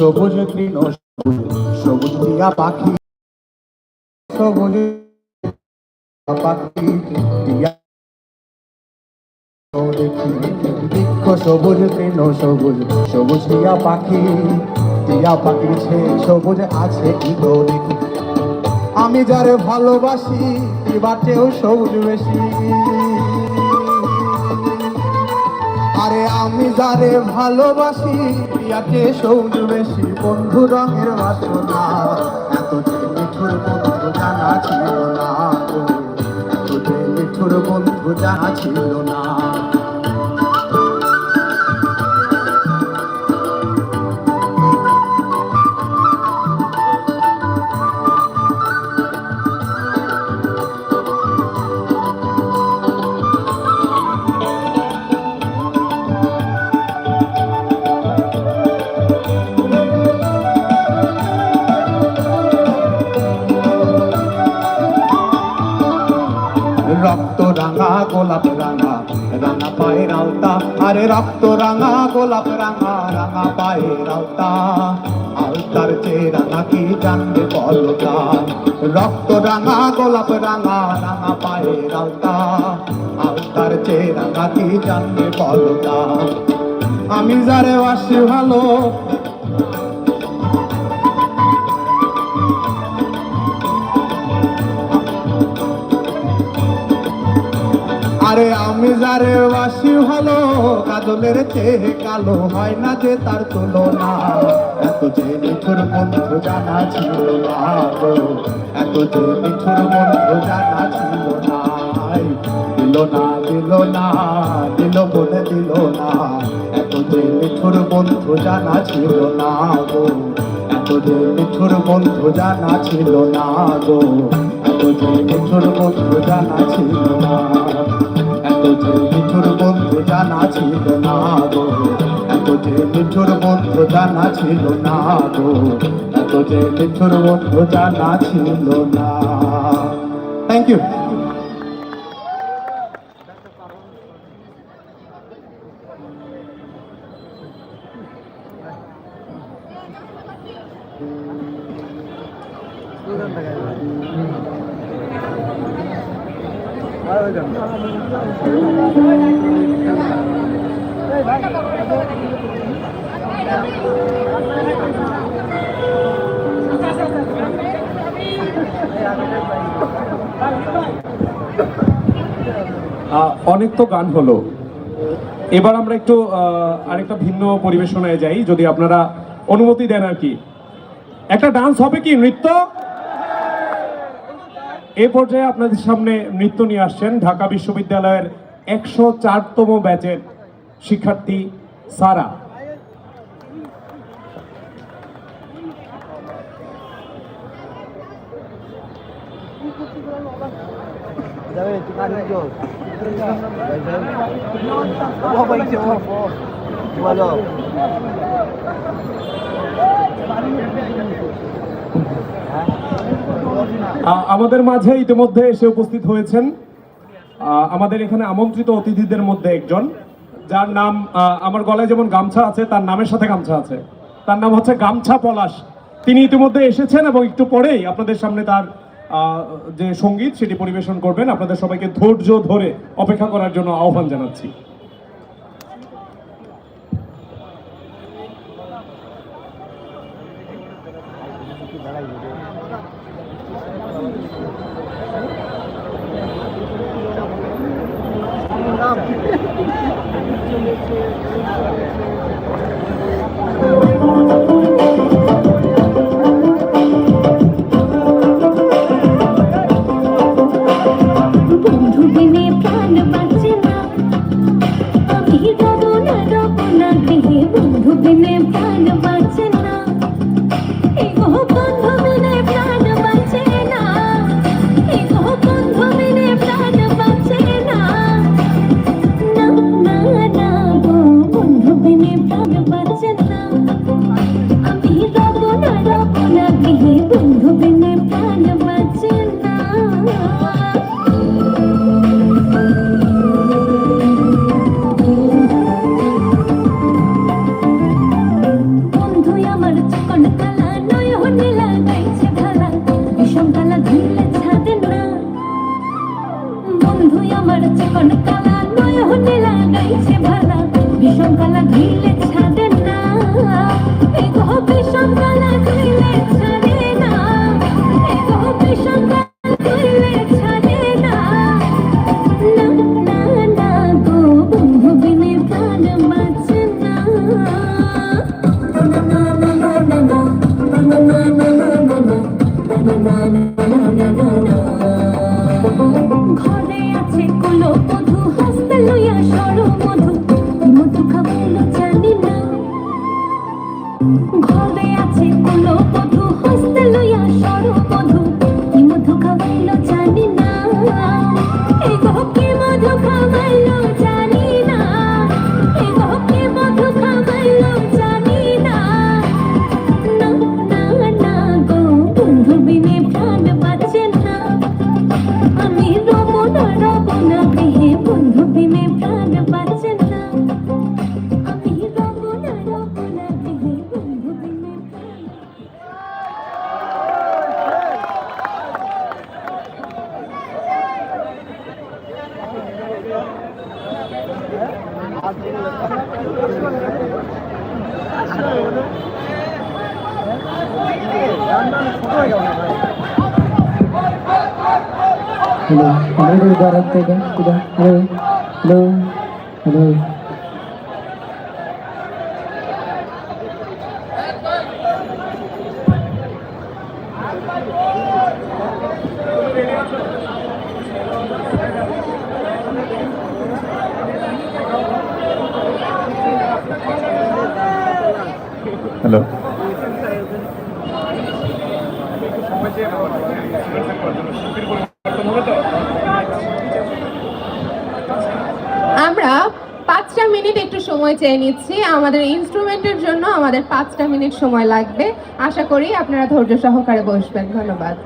সবুজ তৃণ সবুজ টিয়া পাখি, সবুজ পাখি বৃক্ষ সবুজ তৃণ সবুজ সবুজ টিয়া পাখি, টিয়া পাখির ছে সবুজ আছে কি আমি যারে ভালোবাসি বাটেও সবুজ বেশি। আরে আমি যারে ভালোবাসি। প্রিয়াকে সৌজ বেশি, বন্ধু রঙের বাসনা। এত মিঠুর বন্ধু জানা ছিল না। এত মিঠুর বন্ধু জানা ছিল না। আরে রক্ত রাঙা, গোলাপ রাঙা রাঙা পায়ের আওতা আলতার চেয়ে রাঙা কি জানবে বলতা রক্ত রাঙা, গোলাপ রাঙা রাঙা পায়ের আওতা আলতার চেয়ে রাঙা কি জানবে বলতা আমি যারে বাসি ভালো যারে বাসি ভালো, কাজলের চেয়ে কালো হয় না যে তার তুলনা। এত যে মিঠুর বন্ধু জানা ছিল না। এত যে মিঠুর বন্ধু জানা ছিল না। দিল না দিল না, দিল বলে দিল না। এত যে মিঠুর বন্ধু জানা ছিল না গো, এত যে মিঠুর বন্ধু জানা ছিল না গো, এত যে মিঠুর বন্ধু জানা ছিল না। এত যে মিঠুর বন্ধু জানা ছিল না গো। এত যে মিঠুর বন্ধু জানা ছিল না গো। এত যে মিঠুর বন্ধু জানা ছিল না। থ্যাংক ইউ আহ, অনেক তো গান হলো। এবার আমরা একটু আরেকটা ভিন্ন পরিবেশনায় যাই, যদি আপনারা অনুমতি দেন আর কি। একটা ডান্স হবে কি, নৃত্য? এ পর্যায়ে আপনাদের সামনে নৃত্য নিয়ে আসছেন ঢাকা বিশ্ববিদ্যালয়ের একশো চারতম ব্যাচের শিক্ষার্থী সারা। আমাদের মাঝে ইতিমধ্যে এসে উপস্থিত হয়েছেন আমাদের এখানে আমন্ত্রিত অতিথিদের মধ্যে একজন, যার নাম আমার গলায় যেমন গামছা আছে, তার নামের সাথে গামছা আছে। তার নাম হচ্ছে গামছা পলাশ। তিনি ইতিমধ্যে এসেছেন এবং একটু পরেই আপনাদের সামনে তার যে সংগীত, সেটি পরিবেশন করবেন। আপনাদের সবাইকে ধৈর্য ধরে অপেক্ষা করার জন্য আহ্বান জানাচ্ছি। আমরা পাঁচটা মিনিট একটু সময় চেয়ে নিচ্ছি। আমাদের ইনস্ট্রুমেন্টের জন্য আমাদের পাঁচটা মিনিট সময় লাগবে। আশা করি আপনারা ধৈর্য সহকারে বসবেন। ধন্যবাদ।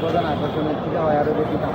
প্রধান আকর্ষণের থেকে হয় আরও বেশি দাম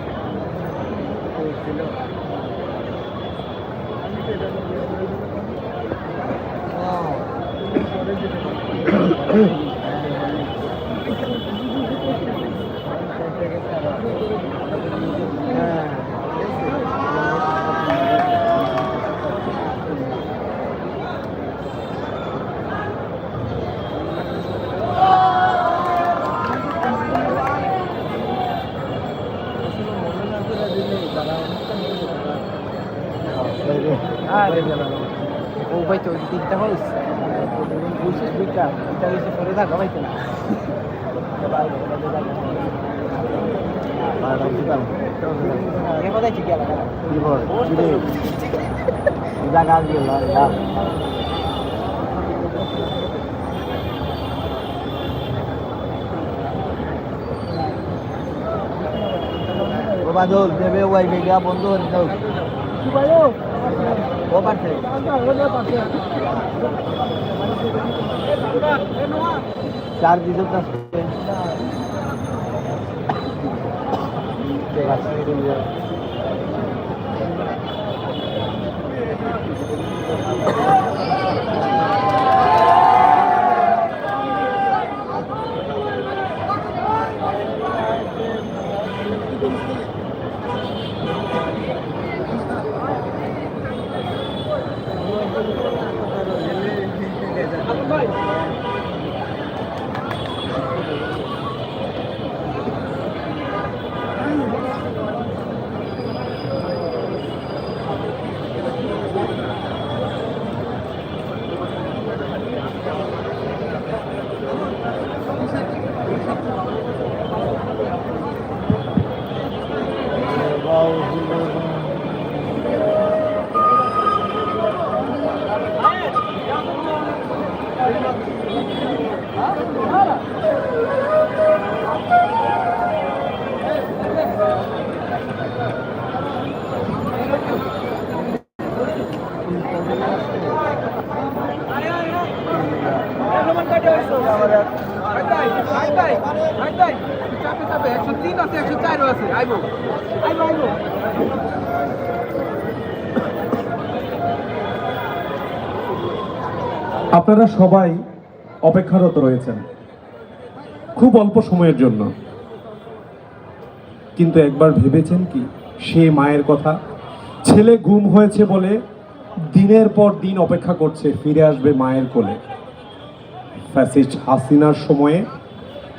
tiktokos Khusus buka, kita bisa sore dah kalau itu lah Bapak dulu, dia bawa ibu gak bondo, dulu. Então. Siapa lo? চার দিতে আপনারা সবাই অপেক্ষারত রয়েছেন। খুব অল্প সময়ের জন্য। কিন্তু একবার ভেবেছেন কি? সে মায়ের কথা। ছেলে গুম হয়েছে বলে দিনের পর দিন অপেক্ষা করছে, ফিরে আসবে মায়ের কোলে। ফ্যাসিস্ট হাসিনার সময়ে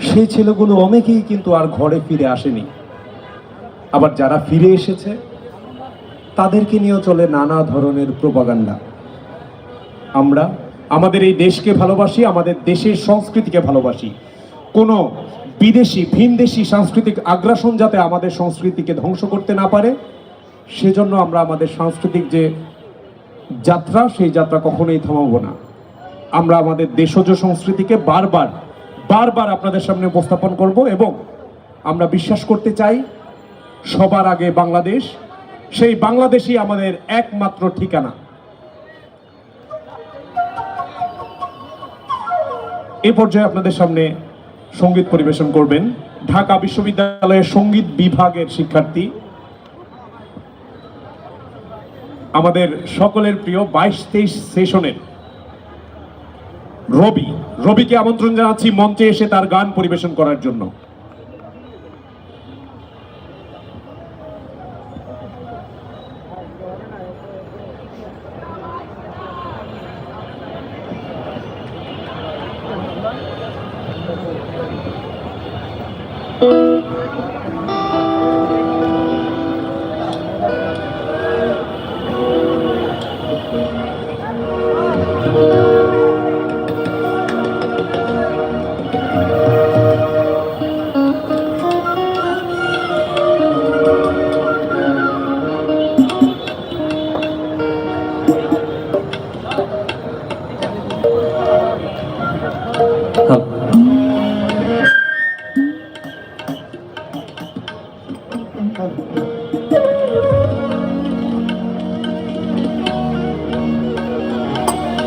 সেই ছেলেগুলো অনেকেই কিন্তু আর ঘরে ফিরে আসেনি। আবার যারা ফিরে এসেছে, তাদেরকে নিয়েও চলে নানা ধরনের প্রোপাগান্ডা। আমরা আমাদের এই দেশকে ভালোবাসি, আমাদের দেশের সংস্কৃতিকে ভালোবাসি। কোনো বিদেশি, ভিনদেশি সাংস্কৃতিক আগ্রাসন যাতে আমাদের সংস্কৃতিকে ধ্বংস করতে না পারে, সেজন্য আমরা আমাদের সাংস্কৃতিক যে যাত্রা, সেই যাত্রা কখনোই থামাবো না। আমরা আমাদের দেশজ সংস্কৃতিকে বারবার বারবার আপনাদের সামনে উপস্থাপন করব এবং আমরা বিশ্বাস করতে চাই, সবার আগে বাংলাদেশ, সেই বাংলাদেশই আমাদের একমাত্র ঠিকানা। এই পর্যায়ে আপনাদের সামনে সংগীত পরিবেশন করবেন ঢাকা বিশ্ববিদ্যালয়ের সংগীত বিভাগের শিক্ষার্থী। আমাদের সকলের প্রিয় বাইশ তেইশ সেশনের রবি। রবিকে আমন্ত্রণ জানাচ্ছি মঞ্চে এসে তার গান পরিবেশন করার জন্য।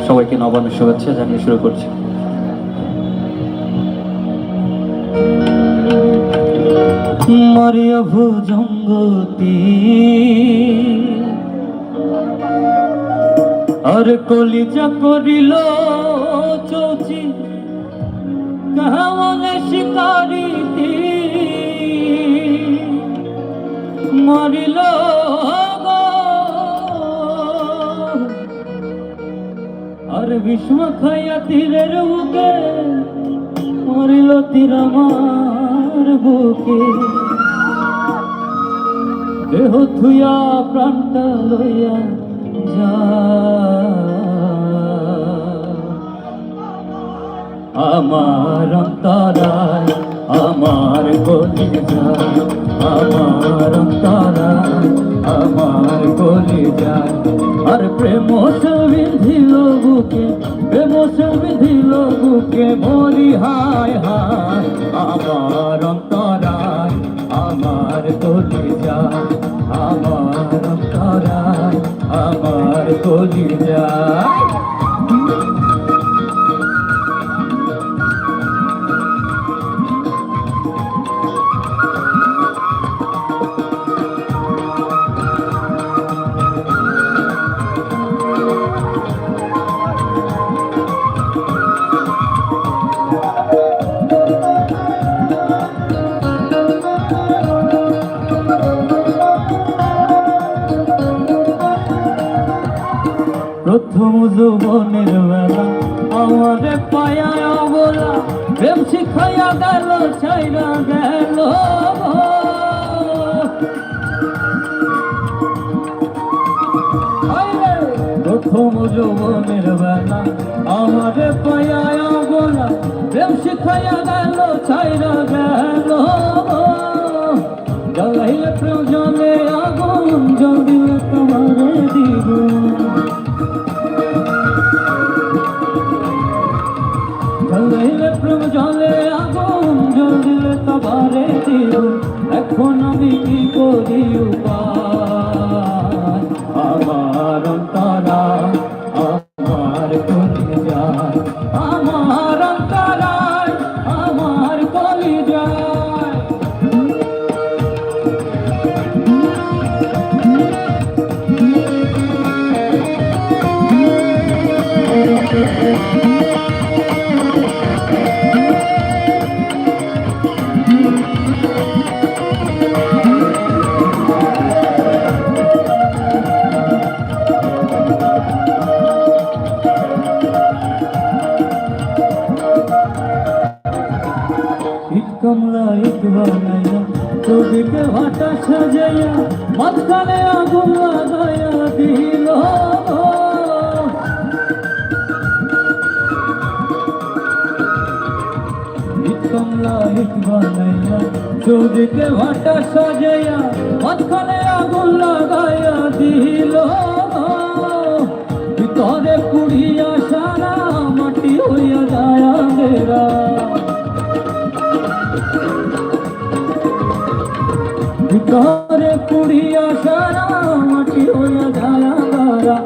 সবাইকে নবান্ন শুভেচ্ছা জানিয়ে শুরু করছি। মরিয়া ভুজঙ্গতি আর কলিজা করিল চৌচি কাহামনে শিকারি মরিল আর ভীষ্ম খাইয়া তীরের বুকে মরিল তীর আমার বুকে। দেহ থুয়া প্রাণটা লইয়া যা। আমার গলি যায় আমার অন্তরায় আমার গলি যায় আর প্রেম বিধিল বুকে প্রেম বিধিল বুকে মরি হায় হায়, আমার অন্তরায় আমার গলি আমার অন্তরায় আমার গলি প্রথম যৌবনের বেলা আমারে পায়া বলা প্রেম শিখাইয়া গেল চাইরা গেল প্রথম যৌবনের বেলা আমারে পায়া বলা প্রেম শিখাইয়া গেল চাইরা গেল জ্বালাইলে প্রেম জলে আগুন জল দিলে তোমারে দ্বিগুণ জ্বালাইলে প্রেম জলে আগুন জ্বললে তবারে দ্বিগুণ এখন আমি কি করি সাজাইয়া মাঝখানে আগুন লাগাইয়া দিল ভিতরে পুড়িয়া সারা মাটি হইয়া যায় মেরা। ভিতরে পুড়িয়া সারা মাটি হইয়া ধারা ধারা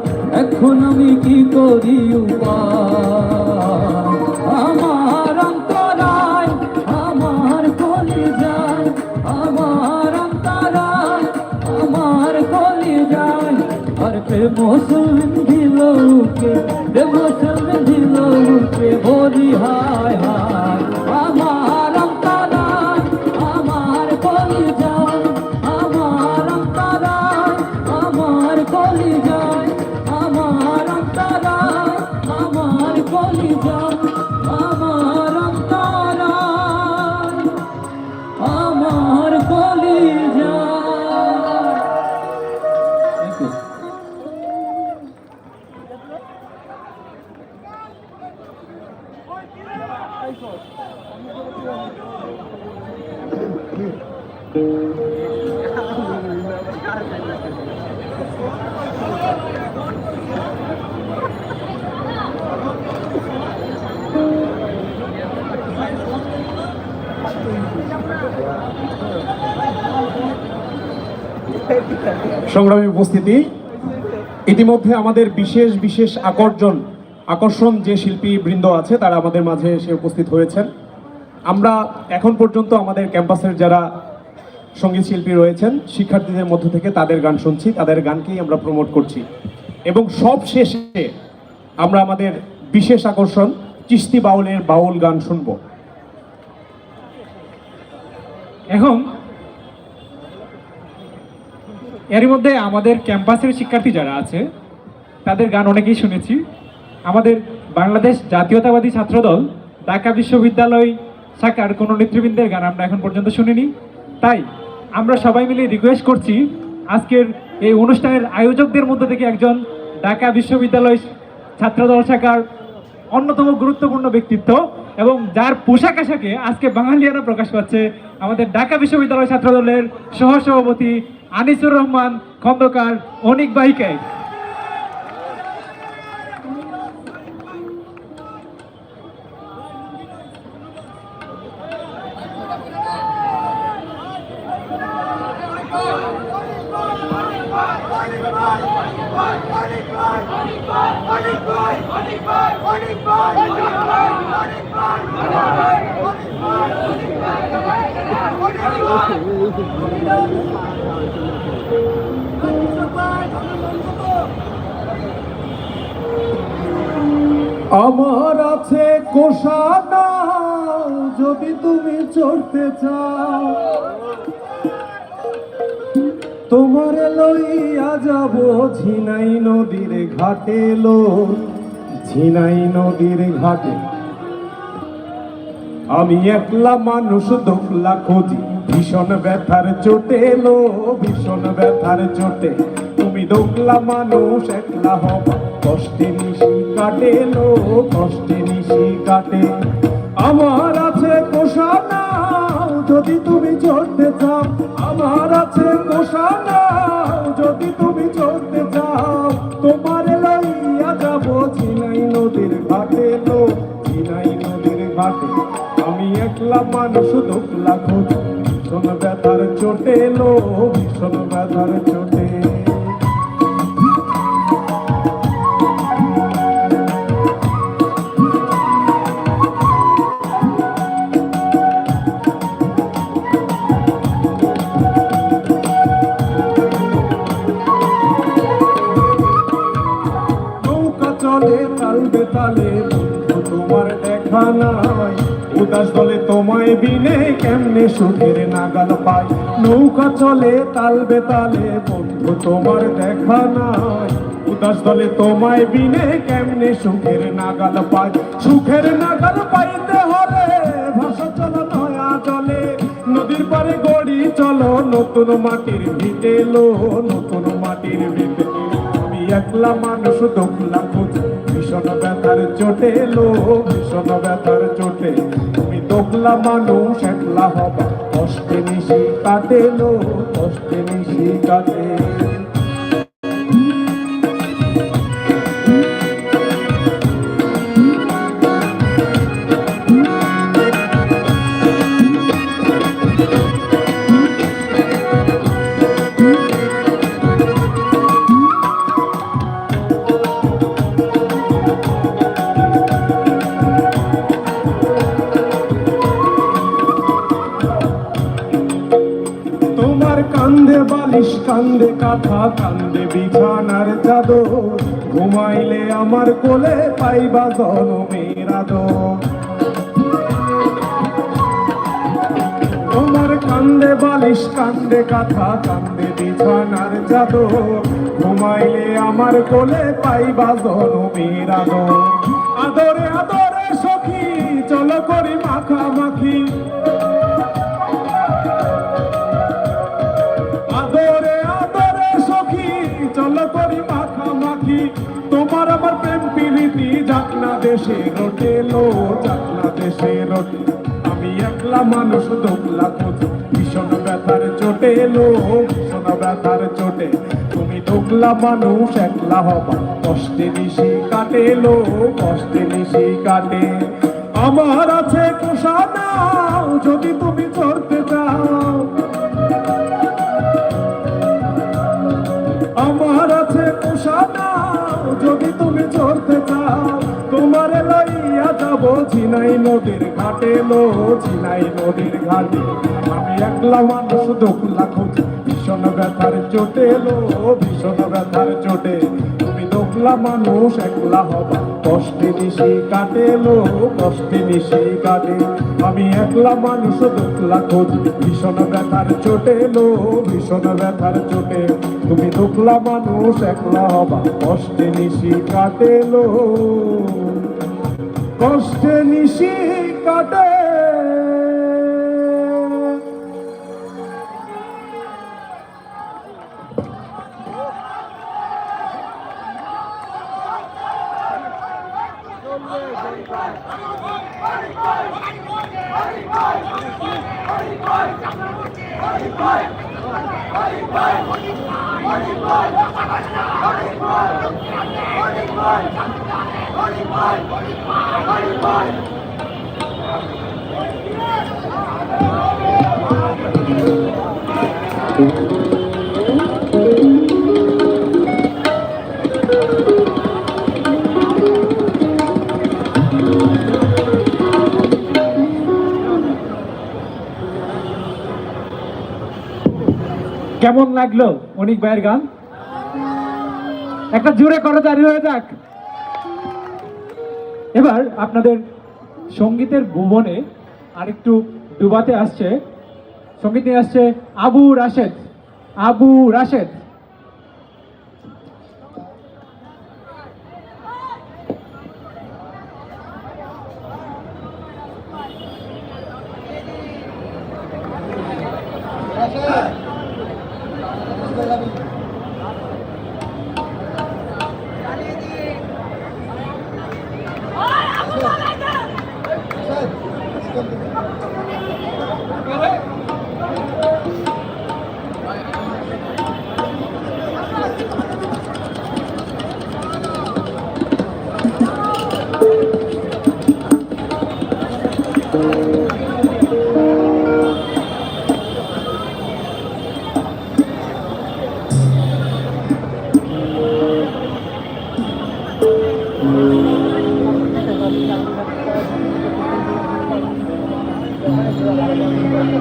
এখন আমি কি করি উপায়? প্রেম দিল কে প্রেম দিল কে হায় হায়। উপস্থিতি। ইতিমধ্যে আমাদের বিশেষ বিশেষ আকর্ষণ আকর্ষণ যে শিল্পী বৃন্দ আছে, তারা আমাদের মাঝে এসে উপস্থিত হয়েছেন। আমরা এখন পর্যন্ত আমাদের ক্যাম্পাসের যারা সংগীত শিল্পী রয়েছেন, শিক্ষার্থীদের মধ্য থেকে তাদের গান শুনছি, তাদের গানকেই আমরা প্রমোট করছি। এবং সব শেষে আমরা আমাদের বিশেষ আকর্ষণ, চিস্তি বাউলের বাউল গান শুনব। এখন এর মধ্যে আমাদের ক্যাম্পাসের শিক্ষার্থী যারা আছে, তাদের গান অনেকেই শুনেছি। আমাদের বাংলাদেশ জাতীয়তাবাদী ছাত্রদল, ঢাকা বিশ্ববিদ্যালয় শাখার কোনো নেতৃবৃন্দের গান আমরা এখন পর্যন্ত শুনিনি। তাই আমরা সবাই মিলে রিকোয়েস্ট করছি, আজকের এই অনুষ্ঠানের আয়োজকদের মধ্যে থেকে একজন ঢাকা বিশ্ববিদ্যালয় ছাত্রদল শাখার অন্যতম গুরুত্বপূর্ণ ব্যক্তিত্ব এবং যার পোশাক আশাকে আজকে বাঙালিয়ানা প্রকাশ পাচ্ছে আমাদের ঢাকা বিশ্ববিদ্যালয় ছাত্রদলের সহসভাপতি আনিসুর রহমান খন্দকার অনিক বাহিকায় আমার আছে কোষা নাও যদি তুমি চড়তে চাও। তোমার লইয়া যাব ঝিনাই নদীর ঘাটে, লো। ঝিনাই নদীর ঘাটে। আমি একলা মানুষ দোকলা খোঁজি। ভীষণ ব্যথার চোটে লো ভীষণ ব্যথার চোটে। তুমি দোকলা মানুষ, একলা হবা কষ্টে নিশি কাটে লো কষ্টে নিশি কাটে। আমার আছে কোষা যদি তুমি চড়তে চাও। আমার আছে একলা মানুষ দোকলা খোঁজ ভীষণ ব্যথার চোটে লো ভীষণ ব্যথার চোটে সুখের নাগাল পাই। নৌকা চলে তাল বেতালে, বন্ধু, তোমার দেখা নাই। উদাস দলে তোমায় বিনে কেমনে সুখের নাগাল পাই? সুখের নাগাল পাইতে হলে ভাষা চলো নয়া চলে নদীর পারে গড়ি চলো, নতুন মাটির ভিটে লো নতুন মাটির ভিটে আমি একলা মানুষ দোকলা খোঁজ, ভীষণ ব্যথার চোটে লো ভীষণ ব্যথার চোটে তুমি দোকলা মানুষ একলা হবা কষ্টে মিশি কাটে লো কষ্টে মিশি কাটে। কান্দে বালিশ কান্দে কাঁথা কান্দে বিছানার চাদর। ঘুমাইলে আমার কোলে পাইবা জনমের আদর। তোমার কান্দে বালিশ কান্দে কাঁথা কান্দে বিছানার চাদর। ঘুমাইলে আমার কোলে পাইবা জনমের আদর। আদরে আদরে সখী, চলো করি মাখামাখি। জাকনা দেশে রোটে লো দেশে রোটে। আমি একলা মানুষ, দোকলা খোঁজ। ভীষণ ব্যথার চোটে লো, ভীষণ ব্যথার চোটে। তুমি দোকলা মানুষ, একলা হবা। কষ্টে নিশি কাটে লো, কষ্টে নিশি কাটে। আমার আছে কোষা নাও, যদি তুমি চড়তে চাও। আমার আছে পোষানা যদি তুমি চড়তে চাও। যাব ঝিনাই নদীর ঘাটে লো ঝিনাই নদীর ঘাটে। আমি একলা মানুষ দোকলা খোঁজ, ভীষণ ব্যথার চোটে, লো, ভীষণ ব্যথার চোটে। তুমি দোকলা মানুষ, একলা হবা, কষ্টে নিশি কাটে, লো, কষ্টে নিশি কাটে। আমি একলা মানুষ দোকলা খোঁজ, ভীষণ ব্যথার চোটে, লো, ভীষণ ব্যথার চোটে। তুমি দোকলা মানুষ, একলা হবা, কষ্টে নিশি কাটে, লো। কষ্টে নিশি কাটে কেমন লাগল অনিক ভাইয়ের গান? একটা জোরে করে জারি হয়ে যাক। এবার আপনাদের সঙ্গীতের ভুবনে আরেকটু ডুবাতে আসছে। সংগীত নিয়ে আসছে আবু রাশেদ। আবু রাশেদ। কথা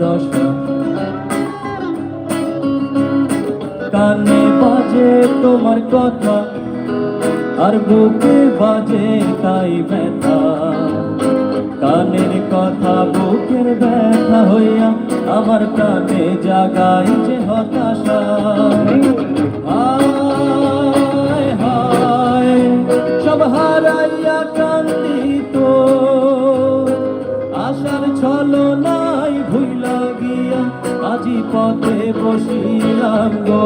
দশা। কানে বাজে তোমার কথা, আর বুকে বাজে তাই ব্যথা। কানের কথা, বুকের ব্যথা হইয়া আমার প্রাণে জাগাই যে হতাশা। হায় হায়, সব হারাইয়া বসিলাম গো।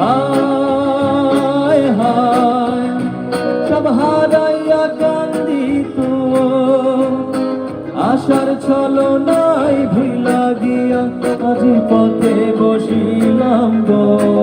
হায় হায়, সব হারাইয়া কান্দি তো আশার ছলো নাই ভুইলা গিয়া আজি পথে বসিলাম গো।